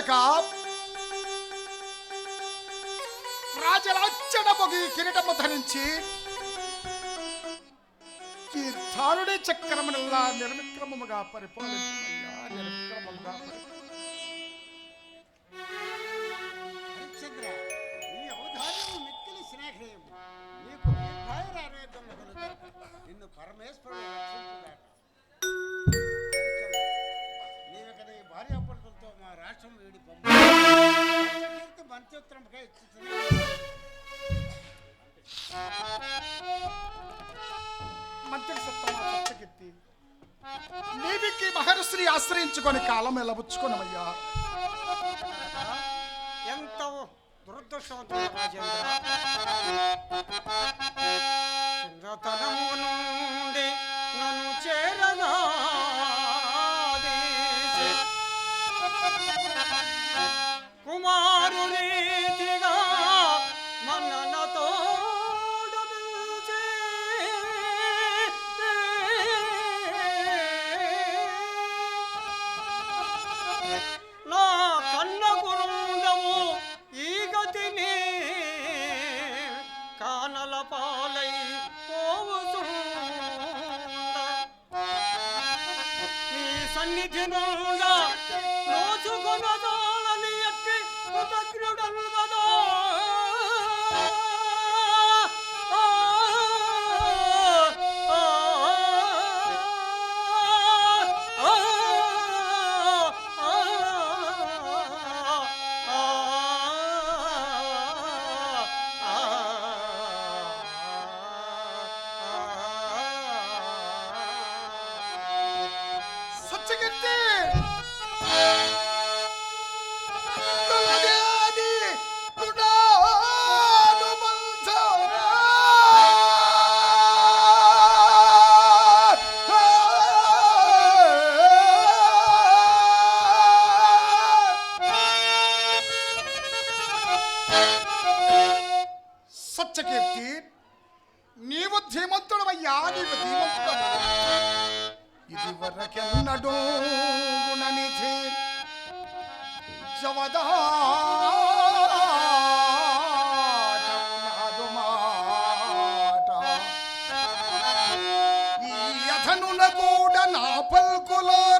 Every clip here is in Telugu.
ఊర్వశితులక రాజలాచ్చడ మొగి కిరీటము ధరించి ఈ ధారుడి చక్రమునల్లా నిర్విక్రమముగా పరిపాలించమయ్యా నిర్విక్రమముగా పరిపాలించు. హరిశ్చంద్ర వీడి మంత్రి నీవికి మహర్షిని ఆశ్రయించుకొని కాలం ఎలబుచ్చుకొనమయ్యా ఎంత దురదృష్టవంతుడు రాజేంద్ర. నీ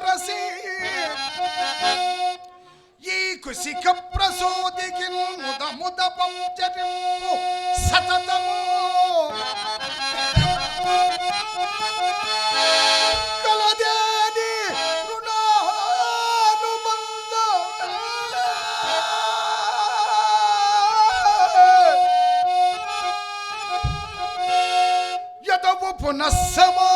రసి. ఈ కుశిక ప్రసోదికి ముద ముద పంచరింపు సతతము. nasama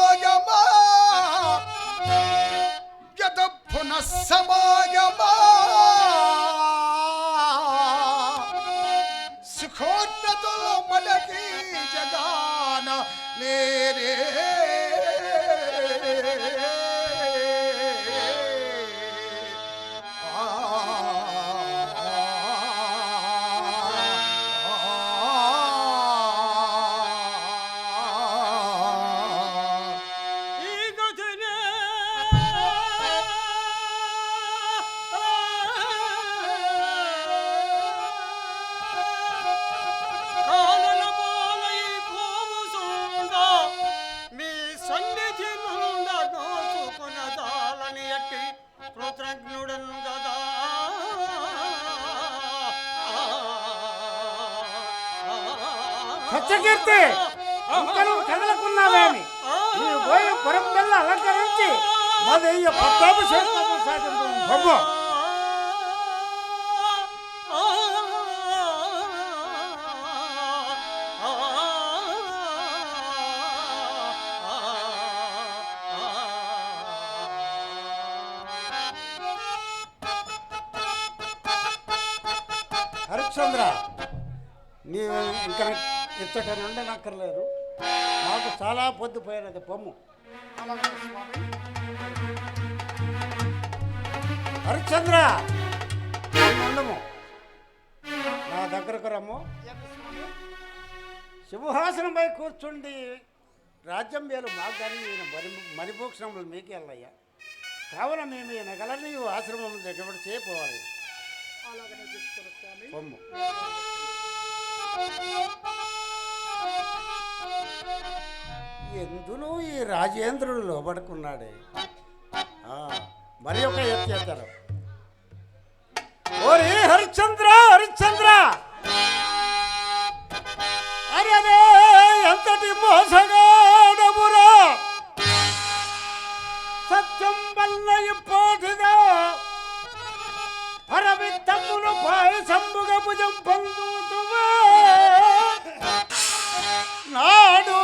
సత్యకీర్తి ఇంకను కదలకున్నావేమి నీవు పోయి పురం పిల్ల అలంకరించి మదయ్య పట్టాభిషేకం సాగింపు బొమ్మ. హరిశ్చంద్ర నీ ఇంకా ఇచ్చట నుండి నక్కర్లేదు మాకు చాలా పొద్దుపోయినది పొమ్ము హరిశ్చంద్ర! ఉండము. నా దగ్గరకు రమ్ము. సింహాసనంపై కూర్చుండి రాజ్యం మేలు మాకు కానీ ఈయన మరి మరిభూక్షణములు మీకే అల్లయ్యా. కావున మేము ఈయన గల నీవు ఆశ్రమం దగ్గర స్వామి. పొమ్ము ఎందులో ఈ రాజేంద్రుడు లోబడుకున్నాడే? మరి ఒక ఎత్తారు ఓరే హరిశ్చంద్ర హరిశ్చంద్ర! అరే ఎంతటి మోసగాడమురా! సత్యం వల్ల ఇప్పటిదా? పరమిత్తమును పాయసంబుగ భుజం పొందుతువా? నాడు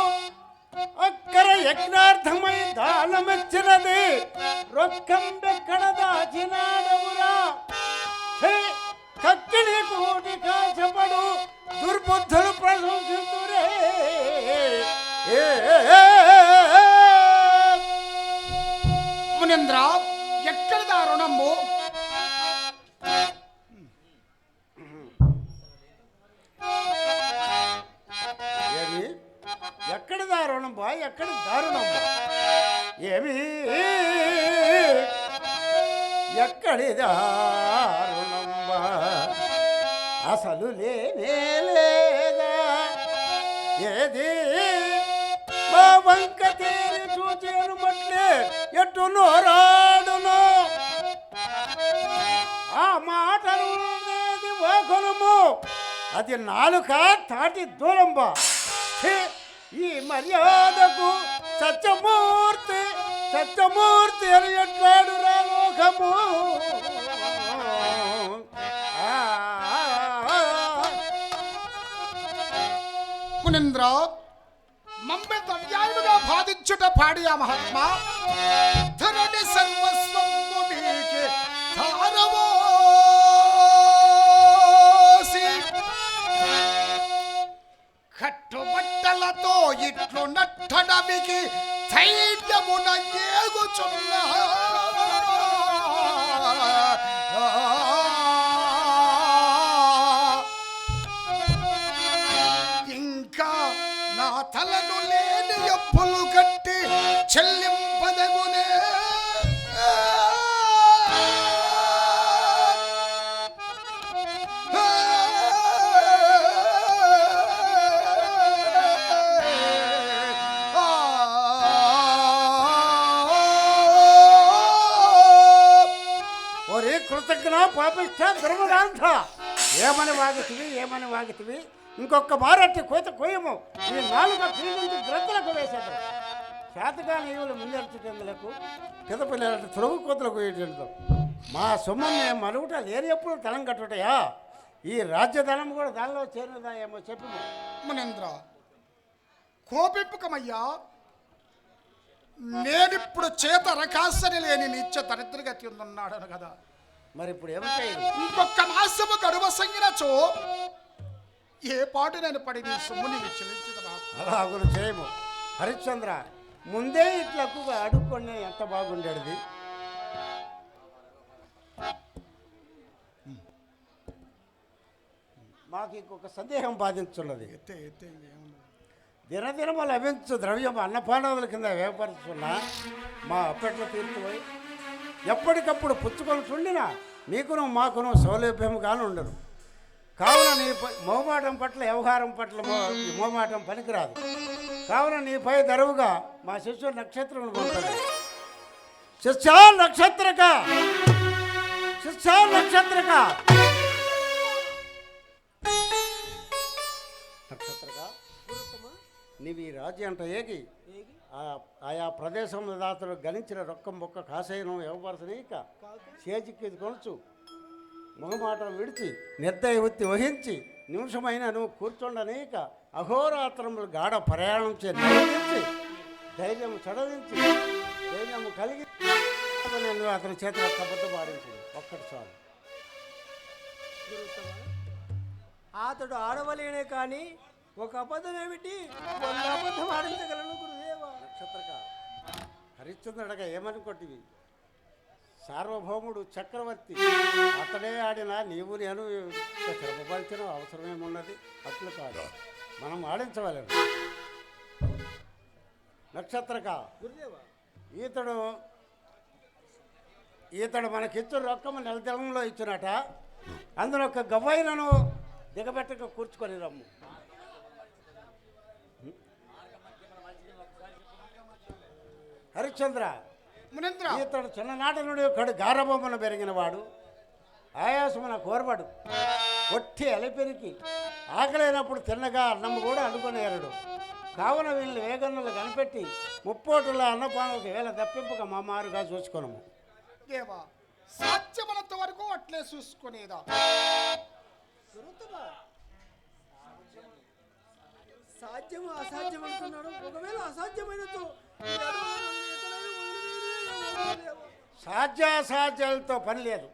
అక్కర యజ్ఞార్థమై దానమిచ్చినది. రొక్కం ఎక్కడ దాచినాడవురా ఛీ, కక్కిలి కోటి కాచపడు. దుర్బుద్ధులు ప్రశంసించురే ఏ. మునింద్ర ఎక్కడ దారుణము? ఎక్కడ దారుణం. ఏమి ఎక్కడి దారుణం అసలు లేనే లేదా? ఏది? మా వంక తేరి చూచేను బట్టే ఎటు నోరాడును? ఆ మాటలు అనేది అది నాలుక తాటి దూరంబా. హే ఈ మర్యాదకు సత్యమూర్తి సత్యమూర్తి అని ఎట్లాడు రాలోకము ఆ, మునింద్ర మమ్మె దవ్యాయులుగా బాధించుట పాడియా మహాత్మా? ధరణి సర్వస్వ బట్టలతో ఇట్లు నట్టడమికి ధైర్యమున ఏగుచున్నా. కృతజ్ఞ పాపిష్ట ఏమని వాగితివి ఏమని వాగితివి? ఇంకొక మారట్టి కోత కోయము. ఈ నాలుగు పీడించి గ్రద్దలకు వేసేద్దాం. శాతగా నీవులు ముందెడుచుటందులకు పెద్ద పిల్లలంటే తొలగు కోతలకు వేయటం మా సొమ్మని మరుగుట లేని ఎప్పుడు తలం కట్టుటయా? ఈ రాజ్యధనం కూడా దానిలో చేరినదా ఏమో చెప్పి మునేంద్ర కోపింపుకమయ్యా. నేనిప్పుడు చేత రకాసరి లేని నిత్య దరిద్రగతి ఉన్నాడను కదా. మరి ఇప్పుడు ఇంకొక మాసము గడువ సంగినచో ఏ పాటు నేను పడి నీ సొమ్ము నీకు చెల్లించదమా అలాగులు చేయము. హరిశ్చంద్ర ముందే ఇట్లకు అడుక్కొని ఎంత బాగుండేది మాకు ఇంకొక సందేహం బాధించున్నది. దినదినము లభించు ద్రవ్యం అన్నపానముల కింద వేపరుచున్న మా అప్పట్లో తీర్చిపోయి ఎప్పటికప్పుడు పుచ్చుకొని చుండినా మీకును మాకును సౌలభ్యముగాను ఉండరు. కావున నీ ప- మోమాటం పట్ల వ్యవహారం పట్ల మోమాటం పనికిరాదు. కావున నీపై దరువుగా మా శిష్యుడు నక్షత్రం ఉంటుంది శిష్యా నక్షత్రక! శిష్యా నక్షత్రక! నక్షత్రక? నీవు రాజ్యం అంట ఏగి? ఆ- ఆయా ప్రదేశంలో దాతలు గణించిన రొక్కం బొక్క కాసైనం ఇవ్వబడతనీక చేజికి కొనచ్చు మొహమాటం విడిచి నిర్దయ వృత్తి వహించి నిమిషమైన నువ్వు కూర్చుండనీక అహోరాత్రములు గాఢ ప్రయాణం చే ధైర్యం చడవించి ధైర్యం కలిగి నేను అతని చేతిలో కబద్ద పాడించింది ఒక్కటి చాలు. అతడు ఆడవలేనే కానీ ఒక అబద్ధం ఏమిటి? అబద్ధం ఆడించగలను నక్షత్రక హరిశ్చంద్రుడగా ఏమనుకోటివి? సార్వభౌముడు చక్రవర్తి. అతడే ఆడినా నీవు నేను శ్రమపరిచడం అవసరమేమున్నది? అట్లు కాదు. మనం ఆడించవలేము నక్షత్రక ఈతడు ఈతడు మనకిచ్చు రొక్కము నెలతలంలో ఇచ్చినట. అందులో ఒక గవ్వైనను దిగబెట్టక కూర్చుకొని రమ్ము. హరిశ్చంద్ర. మునీంద్ర. ఇతడు చిన్ననాటి నుండి ఒకడు గారబొమ్మను పెరిగిన వాడు. ఆయాసమున కోరబడు. ఒట్టి అలిపెరికి ఆకలైనప్పుడు తిన్నగా అన్నం కూడా అనుకునేరడు కావున వీళ్ళని వేగన్నులు కనిపెట్టి ముప్పోటుల అన్నపానులకు వేల తప్పింపక మామారుగా చూసుకొనము. దేవా సాధ్యమనంత వరకు అట్లే చూసుకునేదా? గురుత్తమా సాధ్యం అసాధ్యం అంటున్నాడు. ఒకవేళ అసాధ్యమైనతో సాధ్యాసాధ్యాలతో పని లేదు.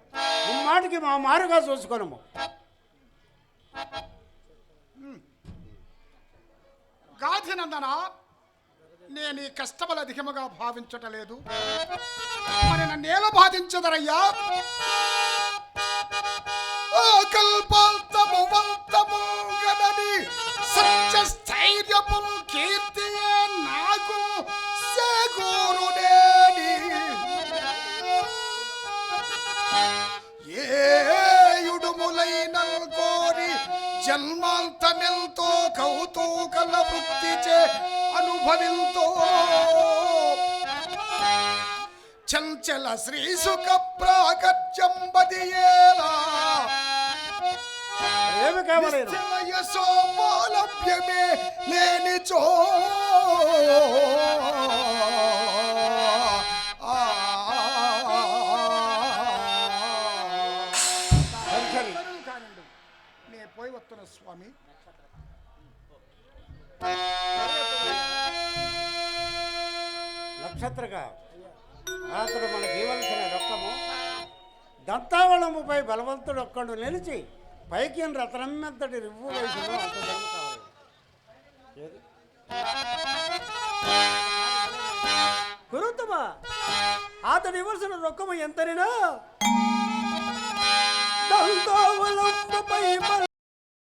ముమ్మాటికి మా మారుగా చూసుకోనము గాధినందన నేను ఈ కష్టములు అధికముగా భావించటలేదు. మరి నన్నేల బాధించదరయ్యా? ఓ కల్పాంతము వంతము గదని సత్య స్థైర్యము కీర్తియే చంచల శ్రీసుఖ ప్రాగత్యంబదియేలా. ఏమి కావలేను యశోమోలభ్యమే లేనిచో సరి సరి కానండి నే పోయి వస్తున్న స్వామి. నక్షత్రగా అతడు మనకి ఇవ్వవలసిన రొక్కము. దత్తావళముపై బలవంతుడు ఒక్కడు నిలిచి పైకి రతనం మెత్తటి రివ్వు వేసిన అంత అతడు ఇవ్వాల్సిన రొక్కము ఎంతనేనా? దంతావలంబపై